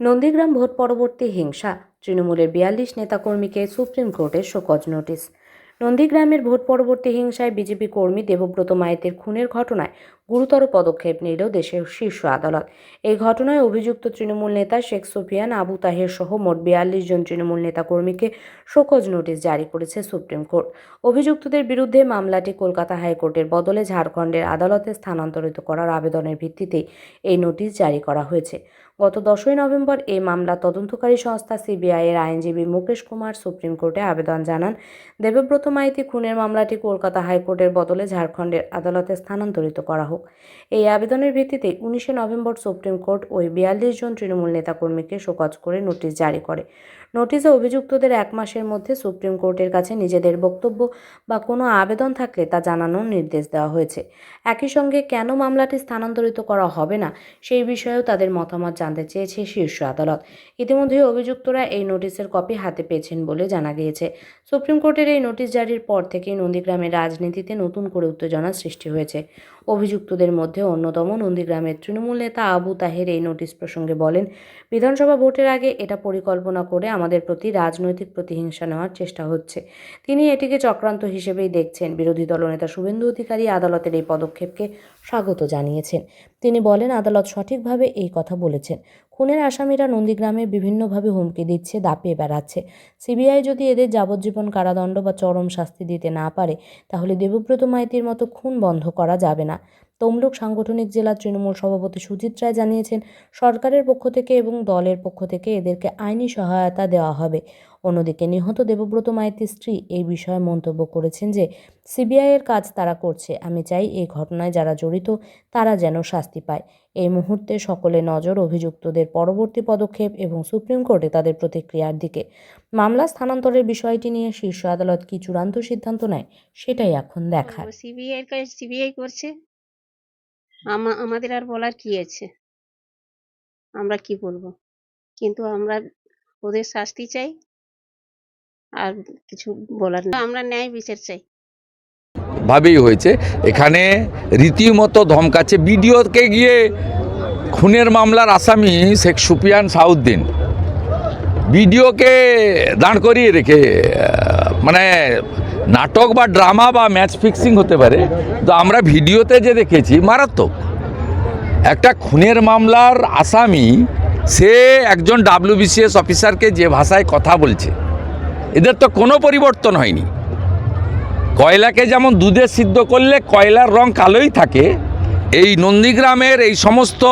Nandigram vote পরবর্তী হিংসা, তৃণমূলের বিয়াল্লিশ নেতাকর্মীকে সুপ্রিম কোর্টের শোকজ নোটিশ। নন্দীগ্রামের ভোট পরবর্তী হিংসায় বিজেপি কর্মী দেবব্রত মায়েতের খুনের ঘটনায় গুরুতর পদক্ষেপ নিল দেশের শীর্ষ আদালত। এই ঘটনায় অভিযুক্ত তৃণমূল নেতা শেখ সুফিয়ান, আবু তাহের সহ মোট বিয়াল্লিশ জন তৃণমূল নেতা কর্মীকে শোকজ নোটিশ জারি করেছে সুপ্রিম কোর্ট। অভিযুক্তদের বিরুদ্ধে মামলাটি কলকাতা হাইকোর্টের বদলে ঝাড়খণ্ডের আদালতে স্থানান্তরিত করার আবেদনের ভিত্তিতেই এই নোটিশ জারি করা হয়েছে। গত দশই নভেম্বর এই মামলা তদন্তকারী সংস্থা সিবিআই এর আইনজীবী মুকেশ কুমার সুপ্রিম কোর্টে আবেদন জানান, দেবব্রত মাইতি খুনের মামলাটি কলকাতা হাইকোর্টের বদলে ঝাড়খণ্ডের আদালতে স্থানান্তরিত করা হোক। এই আবেদনের ভিত্তিতে উনিশে নভেম্বর সুপ্রিম কোর্ট ওই বিয়াল্লিশ জন তৃণমূল নেতাকর্মীকে শোকজ করে নোটিশ জারি করে। নোটিশে অভিযুক্তদের এক মাসের মধ্যে সুপ্রিম কোর্টের কাছে নিজেদের বক্তব্য বা কোনো আবেদন থাকলে তা জানানোর নির্দেশ দেওয়া হয়েছে। একই সঙ্গে কেন মামলাটি স্থানান্তরিত করা হবে না, সেই বিষয়েও তাদের মতামত জানতে চেয়েছে শীর্ষ আদালত। ইতিমধ্যে অভিযুক্তরা এই নোটিশের কপি হাতে পেয়েছেন বলে জানা গিয়েছে। সুপ্রিম কোর্টের এই নোটিশ জারির পর থেকেই নন্দীগ্রামের রাজনীতিতে নতুন করে উত্তেজনা সৃষ্টি হয়েছে। অভিযুক্তদের মধ্যে অন্যতম নন্দীগ্রামের তৃণমূল নেতা আবু তাহের এই নোটিশ প্রসঙ্গে বলেন, বিধানসভা ভোটের আগে এটা পরিকল্পনা করে আমাদের প্রতি রাজনৈতিক প্রতিহিংসা নেওয়ার চেষ্টা হচ্ছে। তিনি এটিকে চক্রান্ত হিসেবেই দেখছেন। বিরোধী দলনেতা শুভেন্দু অধিকারী আদালতের এই পদক্ষেপকে স্বাগত জানিয়েছেন। তিনি বলেন, আদালত সঠিকভাবে এই কথা বলেছেন। খুনের আসামিরা নন্দীগ্রামে বিভিন্নভাবে হুমকি দিচ্ছে, দাপিয়ে বেড়াচ্ছে। সিবিআই যদি এদের যাবজ্জীবন কারাদণ্ড বা চরম শাস্তি দিতে না পারে, তাহলে দেবব্রত মাইতির মতো খুন বন্ধ করা যাবে না। তমলুক সাংগঠনিক জেলা তৃণমূল সভাপতি সুজিত রায় জানিয়েছেন, সরকারের পক্ষ থেকে এবং দলের পক্ষ থেকে এদেরকে আইনি সহায়তা দেওয়া হবে। অন্যদিকে নিহত দেবব্রত মাইতির স্ত্রী এই বিষয়ে মন্তব্য করেছেন যে, সিবিআই এর কাজ তারা করছে, আমি চাই এই ঘটনায় যারা জড়িত তারা যেন শাস্তি পায়। এই মুহূর্তে সকলে নজর অভিযুক্তদের পরবর্তী পদক্ষেপ এবং সুপ্রিম কোর্টে তাদের প্রতিক্রিয়ার দিকে। মামলা স্থানান্তরের বিষয়টি নিয়ে শীর্ষ আদালত কি চূড়ান্ত সিদ্ধান্ত নেয়, সেটাই এখন দেখার। সিবিআই সিবিআই করছে? আমাদের আর বলার কি আছে? আমরা কি বলব? কিন্তু আমরা ওদের শাস্তি চাই, আর কিছু বলার নেই। আমরা ন্যায় বিচার চাই। ভাবেই হয়েছে। এখানে রীতিমতো ধমকাচ্ছে বিডিওকে গিয়ে খুনের মামলার আসামি শেখ সুপিয়ান সাউদ্দিন। বিডিওকে দাঁড় করিয়ে রেখে মানে নাটক বা ড্রামা বা ম্যাচ ফিক্সিং হতে পারে, তো আমরা ভিডিওতে যে দেখেছি, মারাত্মক। একটা খুনের মামলার আসামি, সে একজন ডাব্লিউবিসিএস অফিসারকে যে ভাষায় কথা বলছে, এদের তো কোনো পরিবর্তন হয়নি। কয়লাকে যেমন দুধে সিদ্ধ করলে কয়লার রং কালোই থাকে, এই নন্দীগ্রামের এই সমস্ত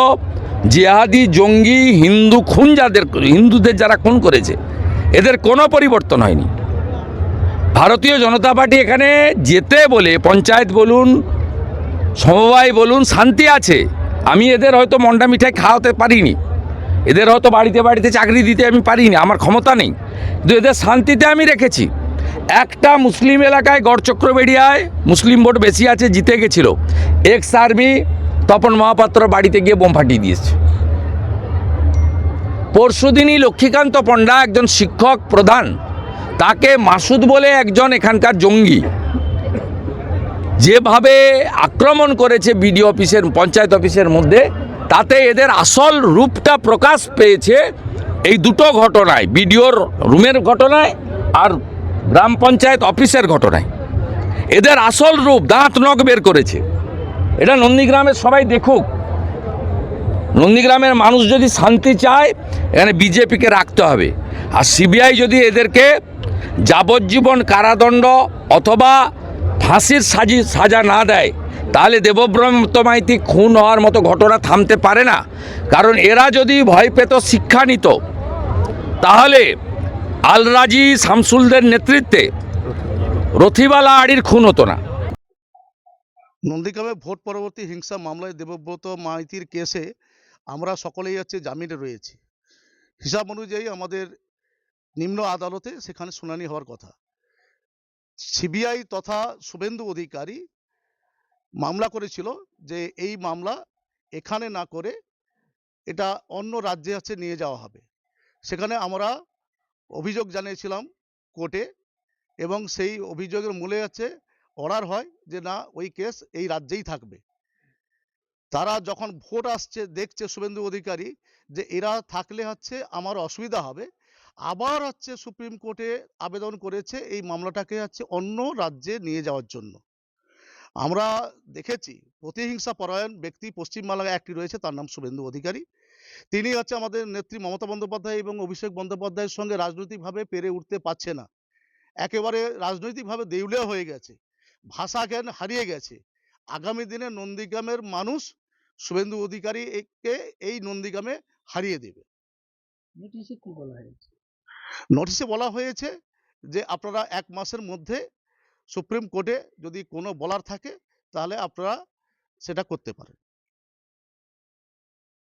জিহাদি, জঙ্গি, হিন্দু খুন যাদের, হিন্দুদের যারা খুন করেছে, এদের কোনো পরিবর্তন হয়নি। ভারতীয় জনতা পার্টি এখানে যেতে বলে, পঞ্চায়েত বলুন, সমবায় বলুন, শান্তি আছে। আমি এদের হয়তো মন্ডা মিঠাই খাওয়াতে পারিনি। এদের হয়তো বাড়িতে বাড়িতে চাকরি দিতে আমি পারিনি, আমার ক্ষমতা নেই। কিন্তু এদের শান্তিতে আমি রেখেছি। একটা মুসলিম এলাকায় গড়চক্রবেড়িয়ায় মুসলিম ভোট বেশি আছে, জিতে গেছিল। এক্স আর্মি তপন মহাপাত্র বাড়িতে গিয়ে বোম ফাটিয়ে দিয়েছে। পরশুদিনই লক্ষ্মীকান্ত পণ্ডা একজন শিক্ষক, প্রধান তাকে মাসুদ বলে একজন এখানকার জঙ্গি। যেভাবে আক্রমণ করেছে বিডিও অফিসের, পঞ্চায়েত অফিসের মধ্যে, তাতে এদের আসল রূপটা প্রকাশ পেয়েছে এই দুটো ঘটনায়, বিডিওর রুমের ঘটনায় আর গ্রাম পঞ্চায়েত অফিসের ঘটনায়। এদের আসল রূপ দাঁত নখ বের করেছে। এটা নন্দীগ্রামের সবাই দেখুক। নন্দীগ্রামের মানুষ যদি শান্তি চায়, এখানে বিজেপিকে রাখতে হবে। আর সিবিআই যদি এদেরকে যাবজ্জীবন কারাদণ্ড অথবা ফাঁসির সাজি, সাজা না দেয়, তাহলে দেবব্রত মাইতি খুন হওয়ার মতো ঘটনা থামতে পারে না। কারণ এরা যদি ভয় পেত শিক্ষা নিত, তাহলে আলরাজি শামসুলদের নেতৃত্বে রথিবালা আড়ির খুন হতো না। নন্দীগ্রামে ভোট পরবর্তী হিংসা মামলায় দেবব্রত মাইতির কেসে আমরা সকলেই হচ্ছে জামিনে রয়েছি। হিসাব অনুযায়ী আমাদের নিম্ন আদালতে সেখানে শুনানি হওয়ার কথা। সিবিআই তথা শুভেন্দু অধিকারী মামলা করেছিল যে এই মামলা এখানে না করে এটা অন্য রাজ্যে হচ্ছে নিয়ে যাওয়া হবে। সেখানে আমরা অভিযোগ জানিয়েছিলাম কোর্টে এবং সেই অভিযোগের মূলে হচ্ছে অর্ডার হয় যে না, ওই কেস এই রাজ্যেই থাকবে। তারা যখন ভোট আসছে, দেখছে শুভেন্দু অধিকারী যে এরা থাকলে হচ্ছে আমার অসুবিধা হবে আবার হচ্ছে সুপ্রিম কোর্টে আবেদন করেছে এই মামলাটাকে হচ্ছে অন্য রাজ্যে নিয়ে যাওয়ার জন্য। আমরা দেখেছি প্রতিহিংসা পরায়ণ ব্যক্তি পশ্চিমবাংলায় একটি রয়েছে, তার নাম শুভেন্দু অধিকারী। তিনি হচ্ছে আমাদের নেত্রী মমতা বন্দ্যোপাধ্যায় এবং অভিষেক বন্দ্যোপাধ্যায়ের সঙ্গে রাজনৈতিকভাবে পেরে উঠতে পারছে না। একেবারে রাজনৈতিকভাবে দেউলিয়া হয়ে গেছে, ভাষা জ্ঞান হারিয়ে গেছে। আগামী দিনে নন্দীগ্রামের মানুষ শুভেন্দু অধিকারী একে এই নন্দীগ্রামে হারিয়ে দেবে। কি বলা হয়েছে? নোটিশে বলা হয়েছে যে, আপনারা এক মাসের মধ্যে সুপ্রিম কোর্টে যদি কোনো বলার থাকে, তাহলে আপনারা সেটা করতে পারেন।